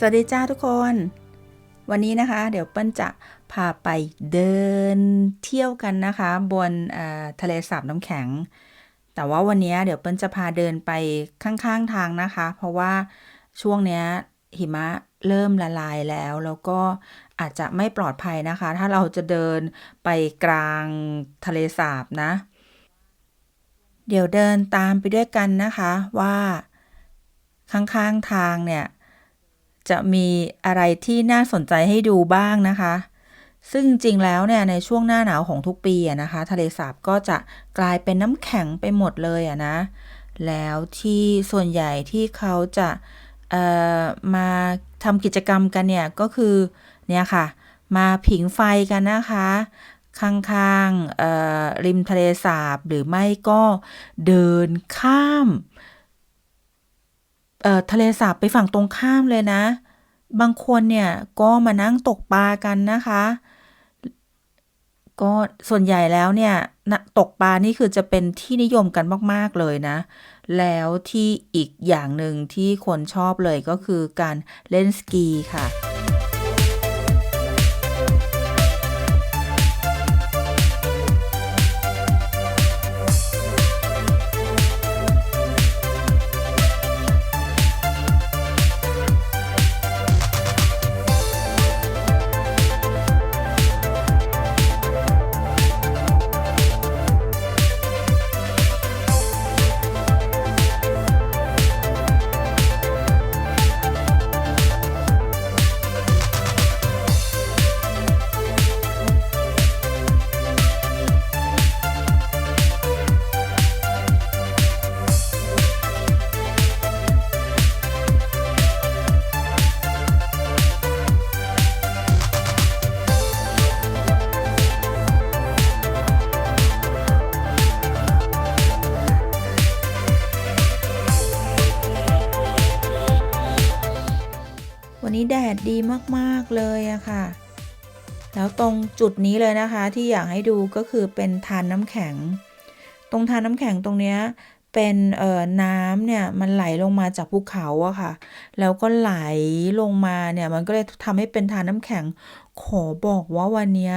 สวัสดีจ้าทุกคน วันนี้นะคะ เดี๋ยวเปิ้ลจะพาไปเดินเที่ยวกันนะคะ บนทะเลสาบน้ำแข็ง แต่ว่าวันนี้เดี๋ยวเปิ้ลจะพาเดินไปข้างๆทางนะคะ เพราะว่าช่วงเนี้ยหิมะเริ่มละลายแล้ว แล้วก็อาจจะไม่ปลอดภัยนะคะ ถ้าเราจะเดินไปกลางทะเลสาบนะ เดี๋ยวเดินตามไปด้วยกันนะคะว่าข้างๆทางเนี่ย จะมีอะไรที่น่าสนใจให้ดูบ้างนะคะ ซึ่งจริงแล้วเนี่ยในช่วงหน้าหนาวของทุกปีอะนะคะ ทะเลสาบก็จะกลายเป็นน้ำแข็งไปหมดเลยอะนะ แล้วที่ส่วนใหญ่ที่เขาจะเอ่อมาทำกิจกรรมกันเนี่ยก็คือเนี่ยค่ะ มาผิงไฟกันนะคะข้างๆริมทะเลสาบหรือไม่ก็เดินข้าม ทะเลสาบไปฝั่งตรงข้ามเลยนะ บางคนเนี่ยก็มานั่งตกปลากันนะคะ ก็ส่วนใหญ่แล้วเนี่ยตกปลานี่คือจะเป็นที่นิยมกันมาก ๆ เลยนะ แล้วที่อีกอย่างหนึ่งที่คนชอบเลยก็คือการเล่นสกีค่ะ ดีมากๆเลยอะค่ะ แล้วตรงจุดนี้เลยนะคะที่อยากให้ดูก็คือเป็นทานน้ำแข็ง ตรงทานน้ำแข็งตรงเนี้ยเป็นเอ่อน้ำเนี่ยมันไหลลงมาจากภูเขาอะค่ะ แล้วก็ไหลลงมาเนี่ยมันก็เลยทำให้เป็นทานน้ำแข็ง ขอบอกว่าวันเนี้ย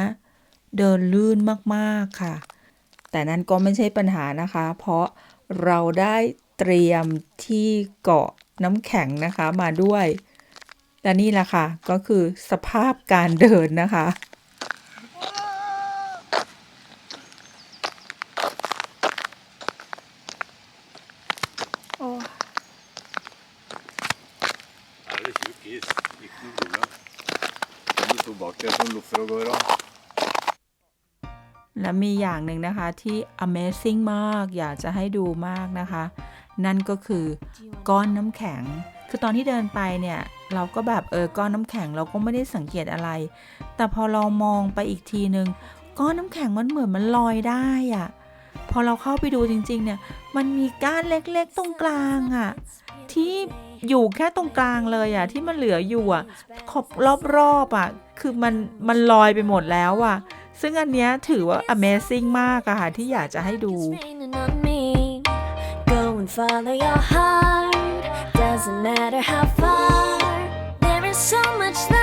เดินลื่นมากๆค่ะ แต่นั่นก็ไม่ใช่ปัญหานะคะ เพราะเราได้เตรียมที่เกาะน้ำแข็งนะคะมาด้วย และนี่แหละค่ะ ก็คือสภาพการเดินนะคะ Alles gut geht's. Nicht nur du, ne? Nicht so backt der von Luftfröger. และมีอย่างหนึ่งนะคะที่ Amazing มาก อยากจะให้ดูมากนะคะ นั่นก็คือก้อนน้ำแข็ง คือตอนที่เดินไปเนี่ย เราก็แบบเออก้อนน้ำแข็งเราก็ไม่ได้สังเกตอะไร แต่พอเรามองไปอีกทีนึง ก้อนน้ำแข็งมันเหมือนมันลอยได้อะพอเราเข้าไปดูจริง ๆ เนี่ย มันมีก้านเล็กๆตรงกลางอะที่อยู่แค่ตรงกลางเลยอะที่มันเหลืออยู่อะขอบรอบๆอะคือมันมันลอยไปหมดแล้วอะซึ่งอันเนี้ยถือว่า Amazing มากอะค่ะที่อยากจะให้ดู and follow your heart. Doesn't matter how far. So much love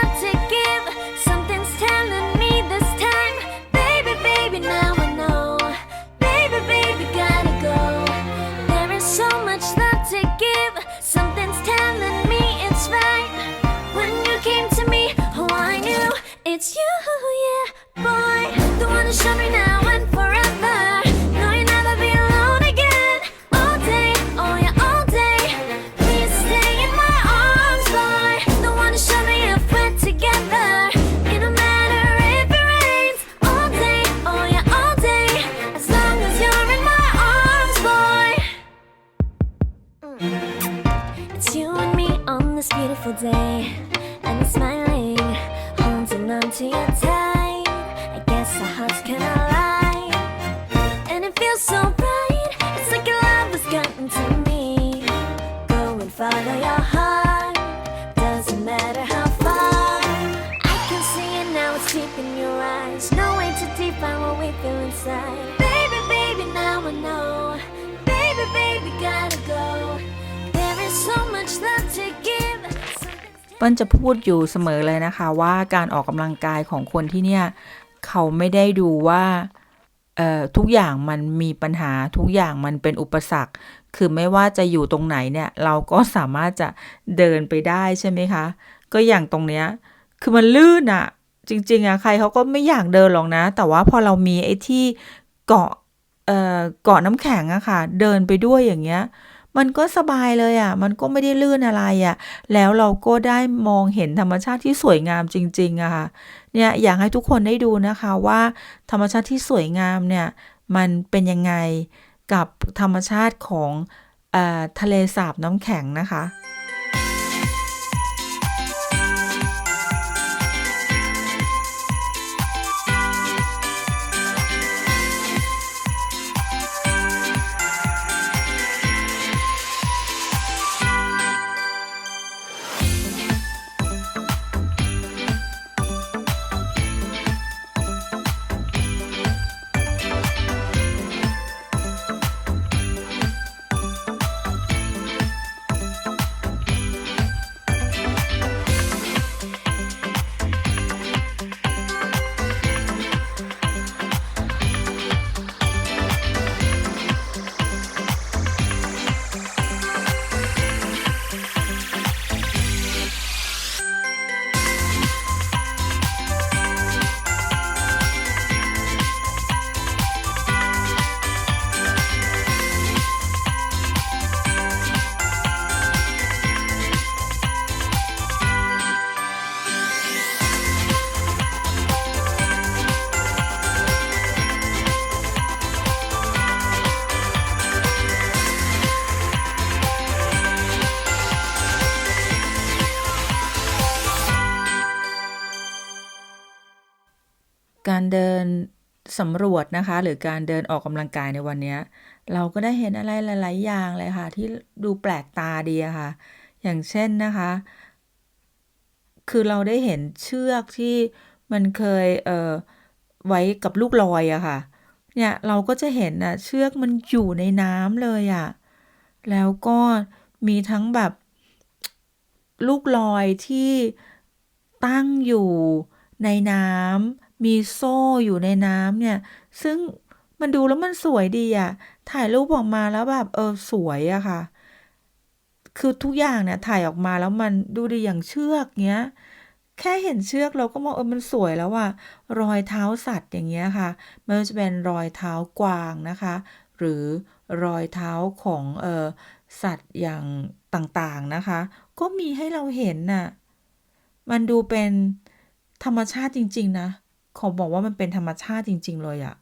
follow your heart. Doesn't matter how far. I can see it now, it's deep in your eyes. No way to define what we feel inside. Baby, baby, now I know. Baby, baby, gotta go. There is so much love to give. Something's เปิ้ลจะพูดอยู่เสมอเลยนะคะว่าการออกกำลังกายของคนที่เนี่ย เขาไม่ได้ดูว่าเอ่อทุกอย่างมันมีปัญหาทุกอย่างมันเป็นอุปสรรค คือไม่ว่าจะอยู่ตรงไหนเนี่ยเราก็สามารถจะเดินไปได้ใช่ไหมคะ ก็อย่างตรงเนี้ยคือมันลื่นอะจริง ๆอะใครเขาก็ไม่อยากเดินหรอกนะ แต่ว่าพอเรามีไอ้ที่เกาะเอ่อเกาะน้ำแข็งอะค่ะ เดินไปด้วยอย่างเงี้ยมันก็สบายเลยอะมันก็ไม่ได้ลื่นอะไรอะแล้วเราก็ได้มองเห็นธรรมชาติที่สวยงามจริง ๆอะค่ะ เนี่ยอยากให้ทุกคนได้ดูนะคะว่า ธรรมชาติที่สวยงามเนี่ย มันเป็นยังไง กับธรรมชาติของอทะเลสาบน้ำแข็งนะคะ การเดินสำรวจนะคะ หรือการเดินออกกำลังกายในวันนี้ เราก็ได้เห็นอะไรหลาย ๆ อย่างเลยค่ะ ที่ดูแปลกตาดีค่ะ อย่างเช่นนะคะ คือเราได้เห็นเชือกที่มันเคยเอ่อไว้กับลูกลอยอะค่ะ เนี่ยเราก็จะเห็นอะเชือกมันอยู่ในน้ำเลยอะแล้วก็มีทั้งแบบลูกลอยที่ตั้งอยู่ในน้ำ มีโซ่อยู่ในน้ำเนี่ย ซึ่งมันดูแล้วมันสวยดีอะถ่ายรูปออกมาแล้วแบบเออสวยอะค่ะ คือทุกอย่างเนี่ยถ่ายออกมาแล้วมันดูดีอย่างเชือกเงี้ย แค่เห็นเชือกเราก็มองเออมันสวยแล้วอะรอยเท้าสัตว์อย่างเงี้ยค่ะไม่ว่าจะเป็นรอยเท้ากวางนะคะ หรือรอยเท้าของเออสัตว์อย่างต่างๆนะคะ ก็มีให้เราเห็นน่ะ มันดูเป็นธรรมชาติจริง ๆ นะ ขอบอกว่ามันเป็นธรรมชาติจริง ๆ เลยอะ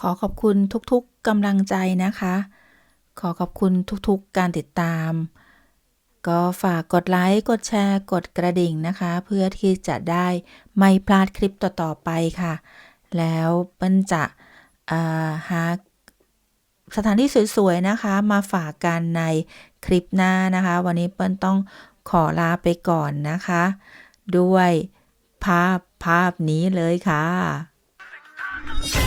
ขอขอบคุณทุกๆกำลังใจนะคะ ขอขอบคุณทุกๆการติดตาม ก็ฝากกดไลค์ กดแชร์ กดกระดิ่งนะคะ เพื่อที่จะได้ไม่พลาดคลิปต่อๆไปค่ะ แล้วเปิ้ลจะาหาสถานที่สวยๆนะคะ มาฝากกันในคลิปหน้านะคะ วันนี้เปิ้ลต้องขอลาไปก่อนนะคะ ด้วยภาพภาพนี้เลยค่ะ